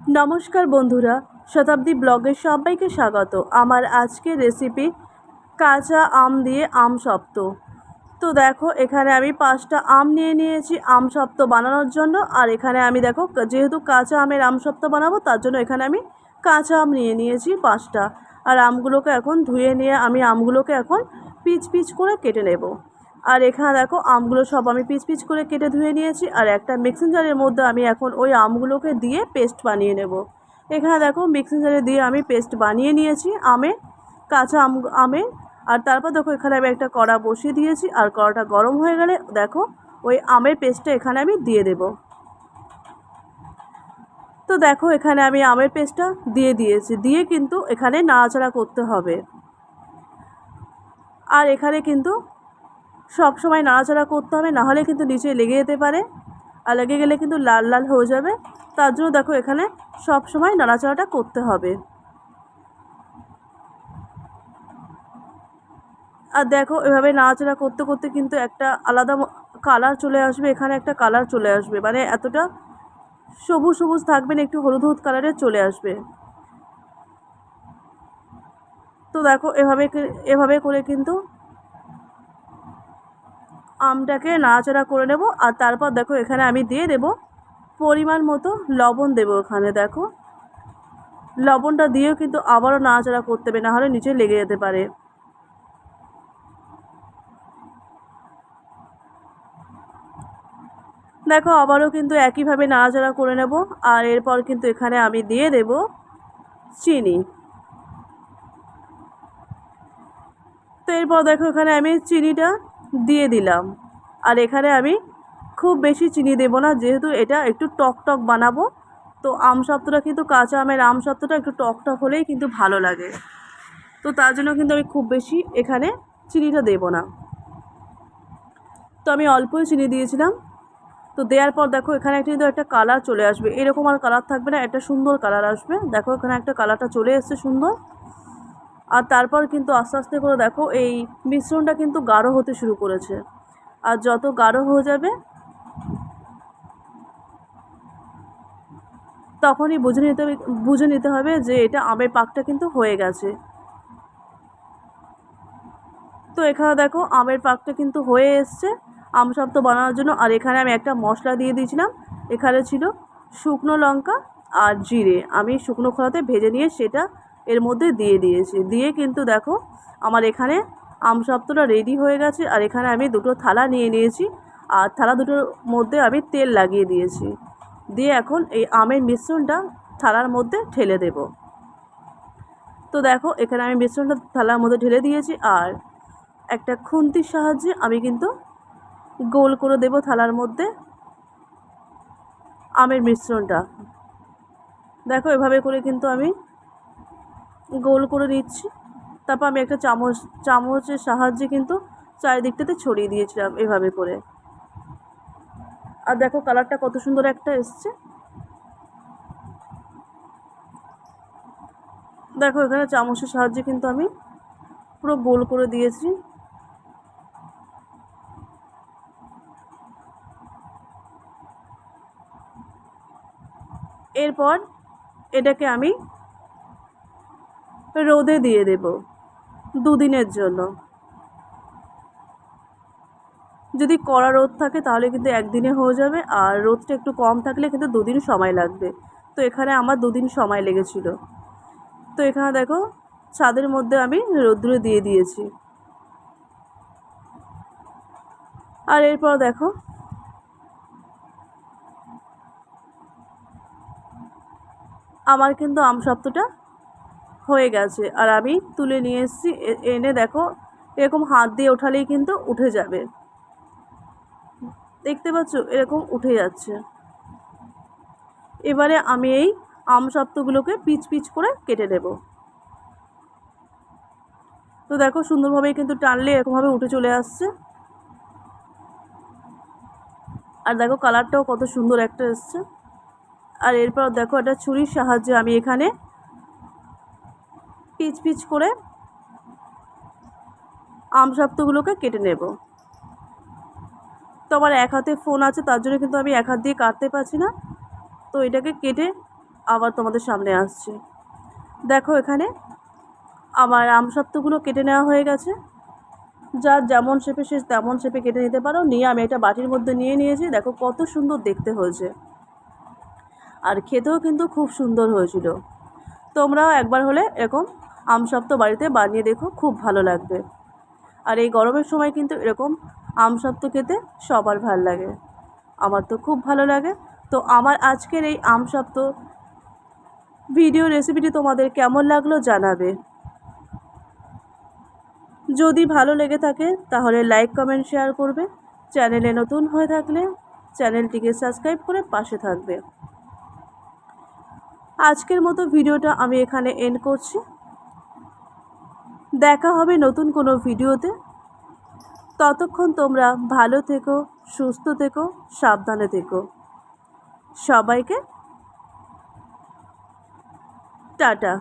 নমস্কার বন্ধুরা, শতাব্দী ব্লগের সবাইকে স্বাগত। আমার আজকের রেসিপি কাঁচা আম দিয়ে আম সপ্ত। তো দেখো, এখানে আমি পাঁচটা আম নিয়ে নিয়েছি আম সপ্ত বানানোর জন্য। আর এখানে আমি দেখো, যেহেতু কাঁচা আমের আম সপ্ত বানাবো, তার জন্য এখানে আমি কাঁচা আম নিয়ে নিয়েছি পাঁচটা। আর আমগুলোকে এখন ধুয়ে নিয়ে আমি আমগুলোকে এখন পিচ পিচ করে কেটে নেব। আর এখানে দেখো আমগুলো সব আমি পিচ পিচ করে কেটে ধুয়ে নিয়েছি, আর একটা মিক্সিং জারের মধ্যে আমি এখন ওই আমগুলোকে দিয়ে পেস্ট বানিয়ে নেব। এখানে দেখো মিক্সিং জারে দিয়ে আমি পেস্ট বানিয়ে নিয়েছি আমে, কাঁচা আম, আমে, আর তারপর দেখো এখানে আমি একটা কড়া বসিয়ে দিয়েছি, আর কড়াটা গরম হয়ে গেলে দেখো ওই আমের পেস্টটা এখানে আমি দিয়ে দেব। তো দেখো এখানে আমি আমের পেস্টটা দিয়ে দিয়েছি, দিয়ে কিন্তু এখানে নাড়াচাড়া করতে হবে। আর এখানে কিন্তু সব সময় নাড়াচাড়া করতে হবে নাহলে কিন্তু নিচে লেগে যেতে পারে। আর লেগে গেলে কিন্তু লাল লাল হয়ে যাবে। তার জন্য দেখো এখানে সব সময় নাড়াচাড়াটা করতে হবে। আর দেখো এভাবে নাড়াচাড়া করতে করতে কিন্তু একটা আলাদা কালার চলে আসবে, এখানে একটা কালার চলে আসবে। মানে এতটা সবুজ সবুজ থাকবে না, একটু হলুদ হলুদ কালারের চলে আসবে। তো দেখো এভাবে এভাবে করে কিন্তু আমটাকে নাড়াচাড়া করে নেব আর তারপর দেখো এখানে আমি দিয়ে দেব পরিমাণ মতো লবণ দেবো এখানে দেখো। লবণটা দিয়েও কিন্তু আবারও নাড়াচাড়া করতে হবে, নাহলে নিচে লেগে যেতে পারে। দেখো আবারও কিন্তু একইভাবে নাড়াচাড়া করে নেব আর এরপর কিন্তু এখানে আমি দিয়ে দেব চিনি। তো এরপর দেখো এখানে আমি চিনিটা দিয়ে দিলাম। আর এখানে আমি খুব বেশি চিনি দেবো না, যেহেতু এটা একটু টক টক বানাবো। তো আম সপ্তটা কিন্তু কাঁচা আমের আম সপ্তটা একটু টক টক হলেই কিন্তু ভালো লাগে। তো তার জন্য কিন্তু আমি খুব বেশি এখানে চিনিটা দেবো না। তো আমি অল্পই চিনি দিয়েছিলাম। তো দেওয়ার পর দেখো এখানে একটা কিন্তু একটা কালার চলে আসবে। এরকম আর কালার থাকবে না, একটা সুন্দর কালার আসবে। দেখো এখানে একটা কালারটা চলে এসছে সুন্দর। আর তারপর কিন্তু আস্তে আস্তে করে দেখো এই মিশ্রণটা কিন্তু গাঢ় হতে শুরু করেছে। আর যত গাঢ় হয়ে যাবে, তখনই বুঝে নিতে বুঝে নিতে হবে যে এটা আমের পাকটা কিন্তু হয়ে গেছে। তো এখানে দেখো আমের পাকটা কিন্তু হয়ে এসছে। আম সপ্ত বানানোর জন্য, আর এখানে আমি একটা মশলা দিয়ে দিয়েছিলাম। এখানে ছিল শুকনো লঙ্কা আর জিরে। আমি শুকনো খোলাতে ভেজে নিয়ে সেটা এর মধ্যে দিয়ে দিয়েছি। দিয়ে কিন্তু দেখো, আমার এখানে আম সপ্তটা রেডি হয়ে গেছে আর এখানে আমি দুটো থালা নিয়ে নিয়েছি আর থালা দুটোর মধ্যে আমি তেল লাগিয়ে দিয়েছি। দিয়ে এখন এই আমের মিশ্রণটা থালার মধ্যে ঠেলে দেব। তো দেখো, এখানে আমি মিশ্রণটা থালার মধ্যে ঢেলে দিয়েছি আর একটা খুন্তির সাহায্যে আমি কিন্তু গোল করে দেব থালার মধ্যে আমের মিশ্রণটা। দেখো, এভাবে করে কিন্তু আমি গোল করে নিচ্ছি। তারপর আমি একটা চামচ, চামচের সাহায্যে কিন্তু চারিদিকটাতে ছড়িয়ে দিয়েছিলাম এভাবে করে। আর দেখো কালারটা কত সুন্দর একটা এসছে। দেখো এখানে চামচের সাহায্যে কিন্তু আমি পুরো গোল করে দিয়েছি। এরপর এটাকে আমি রোদে দিয়ে দেব দুদিনের জন্য। যদি কড়া রোদ থাকে তাহলে কিন্তু একদিনে হয়ে যাবে, আর রোদটা একটু কম থাকলে কিন্তু দুদিন সময় লাগবে। তো এখানে আমার দুদিন সময় লেগেছিল। তো এখানে দেখো, ছাদের মধ্যে আমি রোদ্দুরে দিয়ে দিয়েছি। আর এরপর দেখো, আমার কিন্তু আম সপ্তটা হয়ে গেছে। আর আমি তুলে নিয়ে এসেছি। এনে দেখো, এরকম হাত দিয়ে ওঠালেই কিন্তু উঠে যাবে। দেখতে পাচ্ছ? এরকম উঠে যাচ্ছে। এবারে আমি এই আম সপ্তগুলোকে পিচ পিচ করে কেটে নেব। তো দেখো সুন্দরভাবে কিন্তু টানলে এরকমভাবে উঠে চলে আসছে। আর দেখো, কালারটাও কত সুন্দর একটা এসছে। আর এরপর দেখো, একটা ছুরির সাহায্যে আমি এখানে পিচ পিচ করে আম সপ্তগুলোকে কেটে নেব। তো আমার এক হাতে ফোন আছে, তার জন্য কিন্তু আমি এক হাত দিয়ে কাটতে পারছি না। তো এটাকে কেটে আবার তোমাদের সামনে আসছি। দেখো এখানে আমার আম সপ্তগুলো কেটে নেওয়া হয়ে গেছে। যার যেমন শেপে সে তেমন শেপে কেটে নিতে পারো। নিয়ে আমি এটা বাটির মধ্যে নিয়ে নিয়েছি। দেখো কত সুন্দর দেখতে হয়েছে। আর খেতেও কিন্তু খুব সুন্দর হয়েছিল। তোমরাও একবার হলে এরকম আম সপ্ত বাড়িতে বানিয়ে দেখো, খুব ভালো লাগবে। আর এই গরমের সময় কিন্তু এরকম আম সপ্ত খেতে সবার ভালো লাগে। আমার তো খুব ভালো লাগে। তো আমার আজকের এই আম সপ্ত ভিডিও রেসিপিটি তোমাদের কেমন লাগল জানাবে। যদি ভালো লেগে থাকে, তাহলে লাইক কমেন্ট শেয়ার করবে। চ্যানেলে নতুন হয়ে থাকলে চ্যানেলটিকে সাবস্ক্রাইব করে পাশে থাকবে। আজকের মতো ভিডিওটা আমি এখানে এন্ড করছি। দেখা হবে নতুন কোনো ভিডিওতে। ততক্ষণ তোমরা ভালো থেকো, সুস্থ থেকো, সাবধানে থেকো। সবাইকে টাটা।